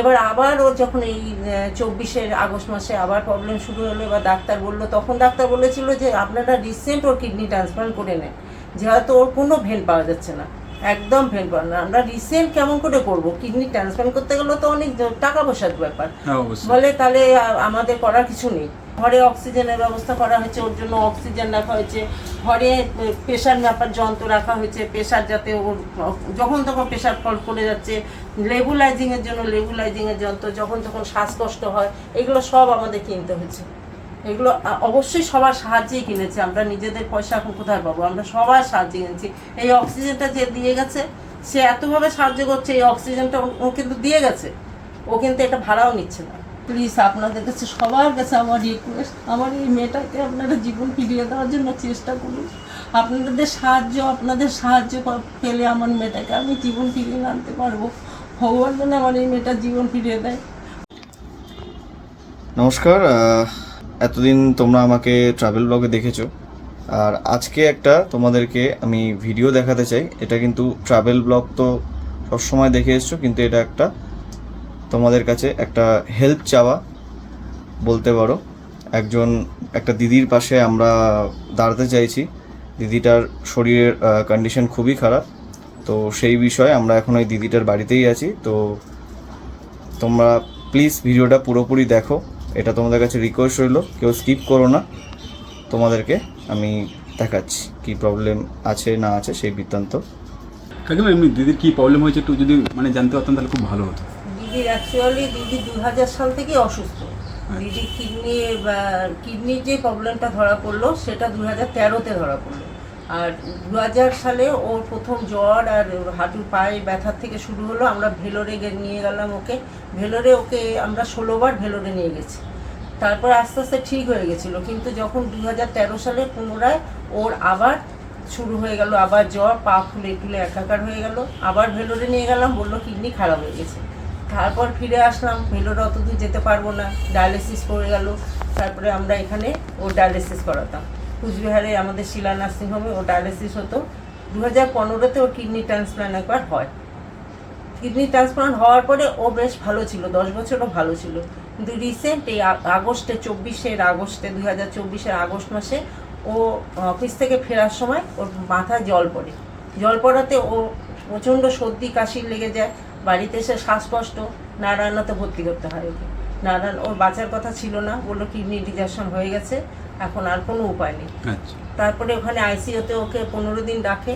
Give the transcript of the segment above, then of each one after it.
এবার আবার ওর যখন এই চব্বিশের আগস্ট মাসে আবার প্রবলেম শুরু হলো এবার ডাক্তার বলল তখন ডাক্তার বলেছিল যে আপনারা রিসেন্ট ওর কিডনি ট্রান্সপ্লান্ট করে নেন। যেহেতু ওর কোনো ভেন পাওয়া যাচ্ছে না একদম ভেল পাওয়া না। আমরা রিসেন্ট কেমন করে করব? কিডনি ট্রান্সপ্লান্ট করতে গেলে তো অনেক টাকা পয়সার ব্যাপার। হ্যাঁ বলে তাহলে আমাদের করার কিছু নেই। ঘরে অক্সিজেনের ব্যবস্থা করা হয়েছে, ওর জন্য অক্সিজেন রাখা হয়েছে। ঘরে প্রেশার মাপার যন্ত্র রাখা হয়েছে, প্রেশার যাতে ওর, যখন তখন প্রেশার ফল করে যাচ্ছে লেবুলাইজিংয়ের জন্য লেবুলাইজিংয়ের যন্ত্র, যখন তখন শ্বাসকষ্ট হয়, এগুলো সব আমাদের কিনতে হয়েছে। এগুলো অবশ্যই সবার সাহায্যেই কিনেছি, আমরা নিজেদের পয়সা এখন কোথায় পাবো? আমরা সবার সাহায্যে কিনেছি। এই অক্সিজেনটা যে দিয়ে গেছে, সে এতভাবে সাহায্য করছে, এই অক্সিজেনটা ও- কিন্তু দিয়ে গেছে। ও কিন্তু এটা ভাড়াও নিচ্ছে না। প্লিজ আপনাদের কাছে সবার কাছে আমার রিকোয়েস্ট আমার এই মেয়েটাকে আপনারা জীবন ফিরিয়ে দেওয়ার জন্য চেষ্টা করুন। আপনাদের সাহায্য আপনাদের সাহায্য পেলে আমার মেয়েটাকে আমি জীবন ফিরিয়ে আনতে পারব। ভগবান যেন আমার এই মেয়েটার জীবন ফিরিয়ে দেয়। নমস্কার এতদিন তোমরা আমাকে ট্রাভেল ব্লগে দেখেছ। আর আজকে একটা তোমাদেরকে আমি ভিডিও দেখাতে চাই। এটা কিন্তু ট্রাভেল ব্লগ তো সবসময় দেখে এসছো, কিন্তু এটা একটা তোমাদের কাছে একটা হেল্প চাওয়া, বলতে পারো। একজন, একটা দিদির পাশে আমরা দাঁড়াতে চাইছি। দিদিটার শরীরের কন্ডিশন খুবই খারাপ। তো সেই বিষয়ে আমরা এখন ওই দিদিটার বাড়িতেই আছি। তো তোমরা প্লিজ ভিডিওটা পুরোপুরি দেখো। এটা তোমাদের কাছে রিকোয়েস্ট রইল। কেউ স্কিপ করো না। তোমাদেরকে আমি দেখাচ্ছি কি প্রবলেম আছে, না আছে, সেই বৃত্তান্ত। কাকিমা, এমনি দিদির কী প্রবলেম হয়েছে একটু যদি মানে জানতে পারতাম, তাহলে খুব ভালো হতো। দিদির অ্যাকচুয়ালি দিদি দু হাজার সাল থেকে অসুস্থ। দিদি কিডনি কিডনির যে প্রবলেমটা ধরা পড়ল সেটা দু হাজার তেরোতে ধরা পড়ল। আর দু হাজার সালে ওর প্রথম জ্বর আর হাঁটুর পায়ে ব্যথার থেকে শুরু হলো আমরা ভেলোরে গে- নিয়ে গেলাম ওকে। ভেলোরে ওকে আমরা ষোলোবার ভেলোরে নিয়ে গেছি। তারপর আস্তে আস্তে ঠিক হয়ে গেছিল কিন্তু যখন দু হাজার তেরো সালে পুনরায় ওর আবার শুরু হয়ে গেল আবার জ্বর পা ফুলে টুলে একাকার হয়ে গেল আবার ভেলোরে নিয়ে গেলাম বলল কিডনি খারাপ হয়ে গেছে। তারপর ফিরে আসলাম ভেলোরে অত দূর যেতে পারব না ডায়ালিসিস করে গেল। তারপরে আমরা এখানে ও ডায়ালিসিস করাতাম। কুচবিহারে আমাদের শিলা নার্সিংহোমে ও ডায়ালিসিস হতো। দু হাজার পনেরোতে ওর কিডনি ট্রান্সপ্লান্ট একবার হয়। কিডনি ট্রান্সপ্লান্ট হওয়ার পরে ও বেশ ভালো ছিল, দশ বছরও ভালো ছিল। কিন্তু রিসেন্ট এই আগস্টে, চব্বিশের আগস্টে দুই হাজার চব্বিশের আগস্ট মাসে ও অফিস থেকে ফেরার সময় ওর মাথায় জল পড়ে। জল পড়াতে ও প্রচণ্ড সর্দি, কাশি লেগে যায়। বাড়িতে এসে শ্বাসকষ্ট নারায়ণাতে ভর্তি করতে হয় ওকে। নারায়ণ ওর বাঁচার কথা ছিল না বলল কিডনি ডিজাকশন হয়ে গেছে এখন আর কোনো উপায় নেই। আচ্ছা। তারপরে ওখানে আইসিইউতে ওকে পনেরো দিন রাখে।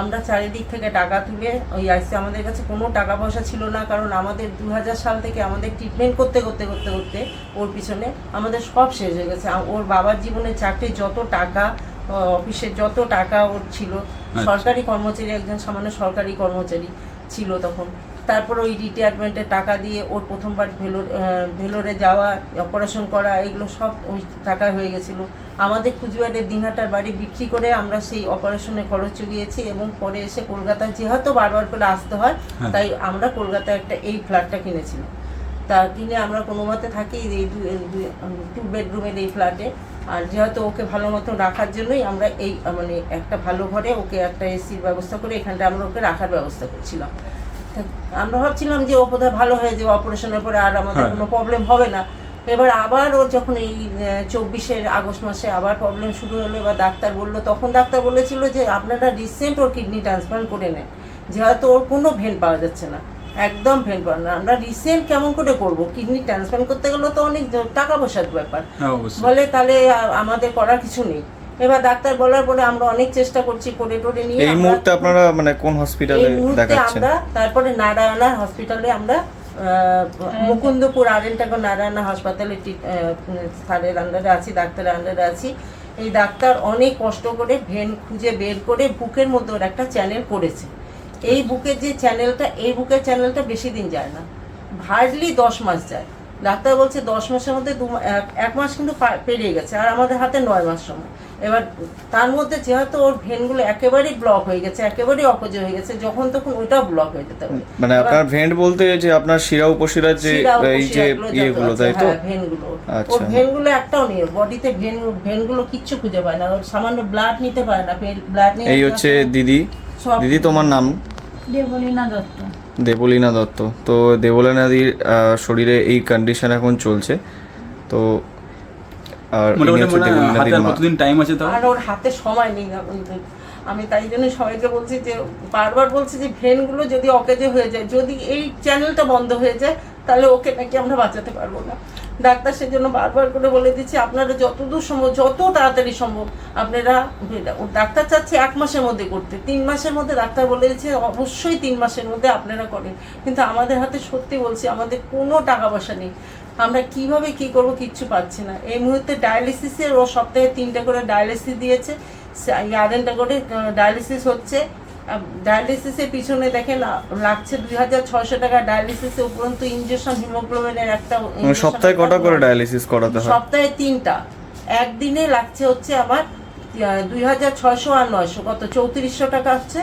আমরা চারিদিক থেকে টাকা তুলে ওই আইসি আমাদের কাছে কোনো টাকা পয়সা ছিল না কারণ আমাদের দু হাজার সাল থেকে আমাদের ট্রিটমেন্ট করতে করতে করতে করতে ওর পিছনে আমাদের সব শেষ হয়ে গেছে। ওর বাবার জীবনে চাকরি যত টাকা অফিসের যত টাকা ওর ছিল সরকারি কর্মচারী একজন সামান্য সরকারি কর্মচারী ছিল তখন। তারপর ওই রিটায়ারমেন্টে টাকা দিয়ে ওর প্রথমবার ভেলোর ভেলোরে যাওয়া অপারেশন করা এগুলো সব ওই টাকা হয়ে গেছিল। আমাদের কুচবিহারের দিনহাটার বাড়ি বিক্রি করে আমরা সেই অপারেশনে খরচ জুগিয়েছি এবং পরে এসে কলকাতায় যেহেতু বারবার করে আসতে হয় হ্যাঁ। তাই আমরা কলকাতায় একটা এই ফ্ল্যাটটা কিনেছিলাম। তা কিনে আমরা কোনো মতে থাকি এই টু বেডরুমের এই ফ্ল্যাটে আর যেহেতু ওকে ভালো মতো রাখার জন্যই আমরা এই মানে একটা ভালো ঘরে ওকে একটা এসির ব্যবস্থা করে এখানটা আমরা ওকে রাখার ব্যবস্থা করছিলাম। আমরা ভাবছিলাম যে ও বোধহয় ভালো হয়ে যাবে অপারেশনের পরে আর আমাদের হ্যাঁ। কোনো প্রবলেম হবে না। এবার আবার ওর যখন এই চব্বিশের আগস্ট মাসে আবার প্রবলেম শুরু হলো এবার ডাক্তার বলল তখন ডাক্তার বলেছিল যে আপনারা রিসেন্ট ওর কিডনি ট্রান্সপ্লান্ট করে নেন। যেহেতু ওর কোনো ভেন পাওয়া যাচ্ছে না একদম ভেন পাওয়া না। আমরা রিসেন্ট কেমন করে করব? কিডনি ট্রান্সপ্লান্ট করতে গেলে তো অনেক টাকা পয়সার ব্যাপার। হ্যাঁ বলে তাহলে আমাদের করার কিছু নেই। এবার ডাক্তার বলার পরে আমরা অনেক চেষ্টা করছি করে টোরে নিয়ে এই মুহূর্তে আপনারা মানে কোন হসপিটালে দেখাচ্ছেন? আমরা তারপরে নারায়ণা হসপিটালে আমরা মুকুন্দপুর আরেনটাগর নারায়ণা হাসপাতালে স্যারের আন্ডারে আছি ডাক্তারের আন্ডারে আছি। এই ডাক্তার অনেক কষ্ট করে ভেন খুঁজে বের করে বুকের মধ্যে ওর একটা চ্যানেল করেছে। এই বুকের যে চ্যানেলটা এই বুকের চ্যানেলটা বেশি দিন যায় না। হার্ডলি দশ মাস যায়। ডাক্তার বলছে দশ মাসের মধ্যে দু এক- এক মাস কিন্তু পেরিয়ে গেছে। আর আমাদের হাতে নয় মাস সময়। এবার তার মধ্যে যেহেতু ওর ভেনগুলো একেবারেই ব্লক হয়ে গেছে একেবারেই অপজয় হয়ে গেছে যখন তখন ওইটাও ব্লক হয়ে যেতে পারে। মানে আপনার ভেন বলতে যে আপনার শিরা উপশিরার যে এই যে ইয়েগুলো তাই তো? হ্যাঁ, ভেনগুলো। আচ্ছা। ওর ভেনগুলো একটাও নেই বডিতে ভেন ভেনগুলো কিচ্ছু খুঁজে পায় না ওর সামান্য ব্লাড নিতে পারে না ব্লাড নিয়ে এই হচ্ছে দিদি। দিদি তোমার নাম? দেবলীনা দত্ত। দেবলীনা দত্ত। তো দেবলীনাদির শরীরে এই কন্ডিশন এখন চলছে। তো আর ইনি মোটামুটি হচ্ছে দেবলীনাদির হাতে আর মা কতদিন টাইম আছে তাও আর ওর হাতে সময় নেই আমি তাই জন্য সবাইকে বলছি যে বারবার বলছি যে ভ্রেনগুলো যদি অকেজে হয়ে যায় যদি এই চ্যানেলটা বন্ধ হয়ে যায় তাহলে ওকে নাকি আমরা বাঁচাতে পারব না। ডাক্তার সেজন্য বারবার করে বলে দিচ্ছে আপনারা যতদূর সম্ভব যত তাড়াতাড়ি সম্ভব আপনারা ডাক্তার চাচ্ছে এক মাসের মধ্যে করতে। তিন মাসের মধ্যে ডাক্তার বলে দিচ্ছে অবশ্যই তিন মাসের মধ্যে আপনারা করেন। কিন্তু আমাদের হাতে সত্যি বলছি আমাদের কোনো টাকা পয়সা নেই। আমরা কীভাবে কি করব কিচ্ছু পাচ্ছি না। এই মুহূর্তে ডায়ালিসিসের ও সপ্তাহে তিনটে করে ডায়ালিসিস দিয়েছে। আরেনটা করে ডায়ালিসিস হচ্ছে। ডায়ালিসিসের পিছনে দেখেন লাগছে দুই হাজার ছয়শো টাকা ডায়ালিসিসে উপরন্তু ইঞ্জেকশন হিমোগ্লোবিনের একটা সপ্তাহে কটা করে ডায়ালিসিস করাতে হয়? সপ্তাহে তিনটা। একদিনে লাগছে হচ্ছে আমার দুই হাজার ছয়শো আর নয়শো। কত? চৌত্রিশশো টাকা হচ্ছে।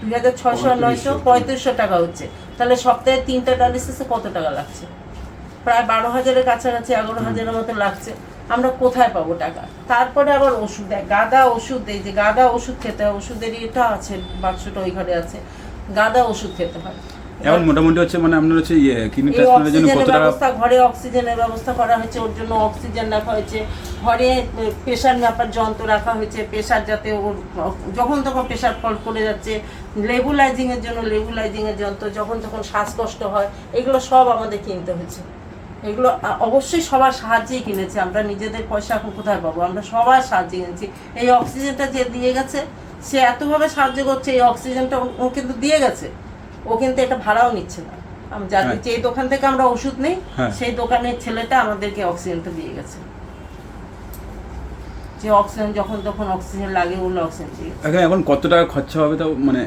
দুই হাজার ছয়শো আর নয়শো পঁয়ত্রিশশো। টাকা হচ্ছে। তাহলে সপ্তাহে তিনটা ডায়ালিসিসে কত টাকা লাগছে? প্রায় বারো হাজারের কাছাকাছি এগারো হাজারের মতো লাগছে। আমরা কোথায় পাবো টাকা? তারপরে আবার ওষুধ দেয় গাদা ওষুধ দেয় যে গাদা ওষুধ খেতে হয় ওষুধের এটা আছে বাক্সটা ওই ঘরে আছে। গাদা ওষুধ খেতে হয়। এখন মোটামুটি হচ্ছে মানে আপনার হচ্ছে ইয়ে কিডনি ট্রান্সপ্লান্টের জন্য কত টাকা ব্যবস্থা ঘরে অক্সিজেনের ব্যবস্থা করা হয়েছে ওর জন্য অক্সিজেন রাখা হয়েছে। ঘরে প্রেশার মাপার যন্ত্র রাখা হয়েছে প্রেশার যাতে ওর যখন তখন প্রেশার ফল করে যাচ্ছে। লেবুলাইজিং এর জন্য লেবুলাইজিং এর যন্ত্র যখন তখন শ্বাসকষ্ট হয় এগুলো সব আমাদের কিনতে হয়েছে। এগুলো অবশ্যই সবার সাহায্যেই কিনেছি। আমরা নিজেদের পয়সা এখন কোথায় পাবো? আমরা সবার সাহায্যে কিনেছি। এই অক্সিজেনটা যে দিয়ে গেছে সে এতভাবে সাহায্য করছে এই অক্সিজেনটা ও- কিন্তু দিয়ে গেছে। ও কিন্তু এটা ভাড়াও নিচ্ছে না। আমি যে দোকান থেকে আমরা ওষুধ নেই হ্যাঁ। সেই দোকানের ছেলেটা আমাদেরকে অক্সিজেনটা দিয়ে গেছে। যে অক্সিজেন যখন তখন অক্সিজেন লাগে ওগুলো অক্সিজেন দিয়ে এখন এখন কত টাকা খরচা হবে তাও মানে?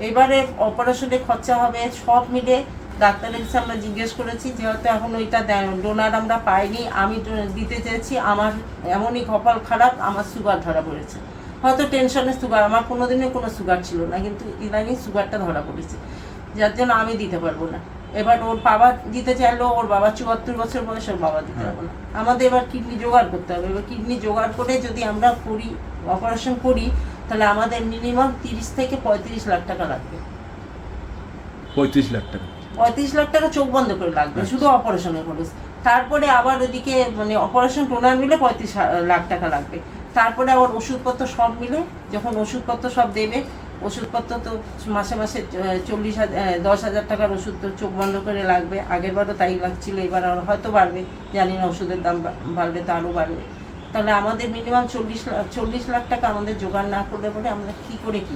এবারে অপারেশনে খরচা হবে সব মিলে ডাক্তারের কাছে আমরা জিজ্ঞেস করেছি যেহেতু এখন ওইটা ডোনার আমরা পাইনি আমি দিতে চেয়েছি আমার এমনই কপাল খারাপ আমার সুগার ধরা পড়েছে। হয়তো টেনশনে সুগার আমার কোনোদিনই কোনো সুগার ছিল না কিন্তু ইদানিং সুগারটা ধরা পড়েছে। যার জন্য আমি দিতে পারব না। এবার ওর বাবা দিতে চাইলেও ওর বাবা চুয়াত্তর বছর বয়স ওর বাবা দিতে পারব না। আমাদের এবার কিডনি জোগাড় করতে হবে। এবার কিডনি জোগাড় করে যদি আমরা করি অপারেশন করি তাহলে আমাদের মিনিমাম তিরিশ থেকে পঁয়ত্রিশ লাখ টাকা লাগবে। পঁয়ত্রিশ লাখ টাকা। পঁয়ত্রিশ লাখ টাকা চোখ বন্ধ করে লাগবে শুধু অপারেশনের খরচ। তারপরে আবার ওদিকে মানে অপারেশন টোনার মিলে পঁয়ত্রিশ লাখ টাকা লাগবে। তারপরে আবার ওষুধপত্র সব মিলে যখন ওষুধপত্র সব দেবে ওষুধপত্র তো মাসে মাসে চল্লিশ হাজার দশ হাজার টাকার ওষুধ তো চোখ বন্ধ করে লাগবে। আগের বারও তাই লাগছিল এবার আর হয়তো বাড়বে। জানি না ওষুধের দাম বাড়বে তো আরও বাড়বে। তাহলে আমাদের মিনিমাম চল্লিশ লাখ চল্লিশ লাখ টাকা আমাদের জোগাড় না করলে পরে আমরা কী করে কী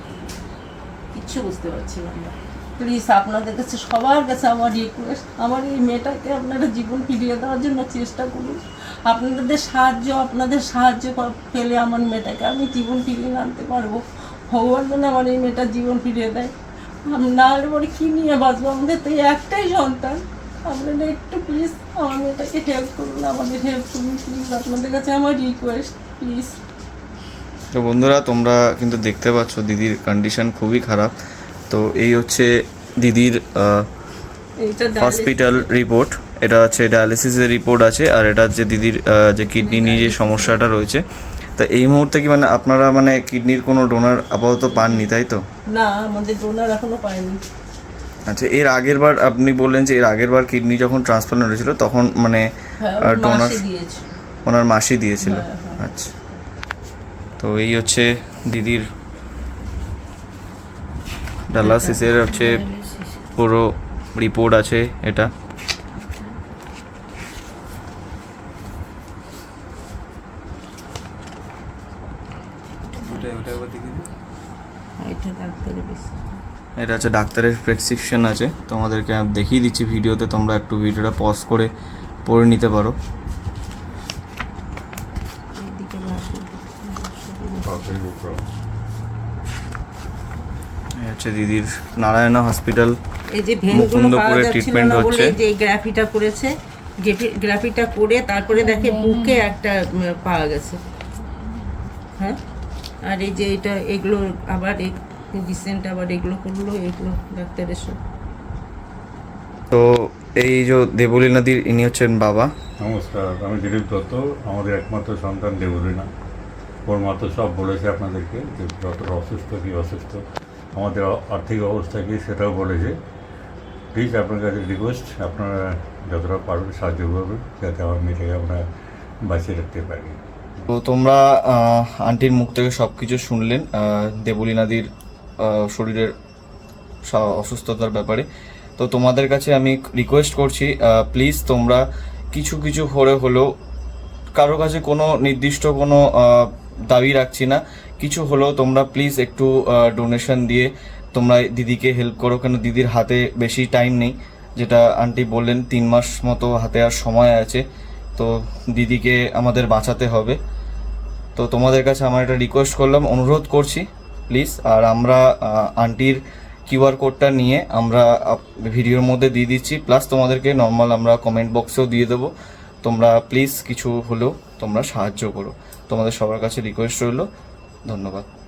কিচ্ছু বুঝতে পারছি না আমরা। প্লিজ আপনাদের কাছে, সবার কাছে আমার রিকোয়েস্ট আমার এই মেয়েটাকে আপনারা জীবন ফিরিয়ে দেওয়ার জন্য চেষ্টা করুন। আপনাদের সাহায্য আপনাদের সাহায্য পেলে আমার মেয়েটাকে আমি জীবন ফিরিয়ে আনতে পারব। ভগবান যেন আমার এই মেয়েটার জীবন ফিরিয়ে দেয়। না হলে পরে কী নিয়ে বাঁচবো? আমাদের তো একটাই সন্তান। আপনারা একটু প্লিজ আমার মেয়েটাকে হেল্প করুন, আমাদের হেল্প করুন প্লিজ আপনাদের কাছে আমার রিকোয়েস্ট প্লিজ তো বন্ধুরা, তোমরা কিন্তু দেখতে পাচ্ছ, দিদির কন্ডিশন খুবই খারাপ। তো এই হচ্ছে দিদির হসপিটাল রিপোর্ট এটা হচ্ছে ডায়ালিসিসের রিপোর্ট আছে আর এটা হচ্ছে দিদির যে কিডনি নিয়ে যে সমস্যাটা রয়েছে। তা এই মুহূর্তে কি মানে আপনারা মানে কিডনির কোনো ডোনার আপাতত পাননি তাই তো? না আমাদের ডোনার এখনও পাইনি আচ্ছা এর আগের বার আপনি বললেন যে এর আগের বার কিডনি যখন ট্রান্সপ্লান্ট হয়েছিল তখন মানে হ্যাঁ মাসে দিয়েছে ওনার মাসি দিয়েছিল। হ্যাঁ, হ্যাঁ। আচ্ছা। তো এই হচ্ছে দিদির ডায়ালিসিসের হচ্ছে পুরো রিপোর্ট আছে এটা। এটা হচ্ছে ডাক্তারের প্রেসক্রিপশন আছে। তোমাদেরকে আমি দেখিয়ে দিচ্ছি ভিডিওতে তোমরা একটু ভিডিওটা পজ করে পড়ে নিতে পারো এইদিকে রাখো। এই হচ্ছে দিদির নারায়ণা হসপিটাল এই যে ভেনগুলো মুকুন্দপুরে পাওয়া যাচ্ছিল না বলে হচ্ছে। যে গ্রাফিটা করেছে গ্রাফিটা করে তারপরে দেখে বুকে একটা পাওয়া গেছে। হ্যাঁ? আর এই যে এটা এগুলো আবার রিসেন্ট আবার এগুলো করল এগুলো ডাক্তারের সব তো এই যে দেবলীনাদির ইনি হচ্ছেন বাবা। নমস্কার আমি দিলীপ দত্ত আমাদের একমাত্র সন্তান দেবরিনা ওর মা তো সব বলেছে আপনাদেরকে যে যতটা অসুস্থ কি অসুস্থ। আমাদের আর্থিক অবস্থা কি সেটাও বলেছে। প্লিজ আপনার কাছে রিকোয়েস্ট আপনারা যতটা পারবেন সাহায্য করবেন, যাতে আমার মেয়েটাকে আমরা বাঁচিয়ে রাখতে পারি। তো তোমরা আন্টির মুখ থেকে সব কিছু শুনলেন দেবলীনাদির শরীরের অসুস্থতার ব্যাপারে। তো তোমাদের কাছে আমি রিকোয়েস্ট করছি প্লিজ তোমরা কিছু কিছু করে হলেও কারও কাছে কোনো নির্দিষ্ট কোনো দাবি রাখছি না। কিছু হলো তোমরা প্লিজ একটু ডোনেশন দিয়ে তোমরা দিদিকে হেল্প করো, কেন দিদির হাতে বেশি টাইম নেই, যেটা আন্টি বললেন, তিন মাস মতো হাতে আর সময় আছে, তো দিদিকে আমাদের বাঁচাতে হবে। তো তোমাদের কাছে আমার একটা রিকোয়েস্ট করলাম, অনুরোধ করছি প্লিজ আর আমরা আন্টির কিউআর কোডটা নিয়ে আমরা ভিডিওর মধ্যে দিয়ে দিচ্ছি প্লাস তোমাদেরকে নর্মাল আমরা কমেন্ট বক্সেও দিয়ে দেবো। তোমরা প্লিজ কিছু হলেও তোমরা সাহায্য করো। তোমাদের সবার কাছে রিকোয়েস্ট রইল। ধন্যবাদ।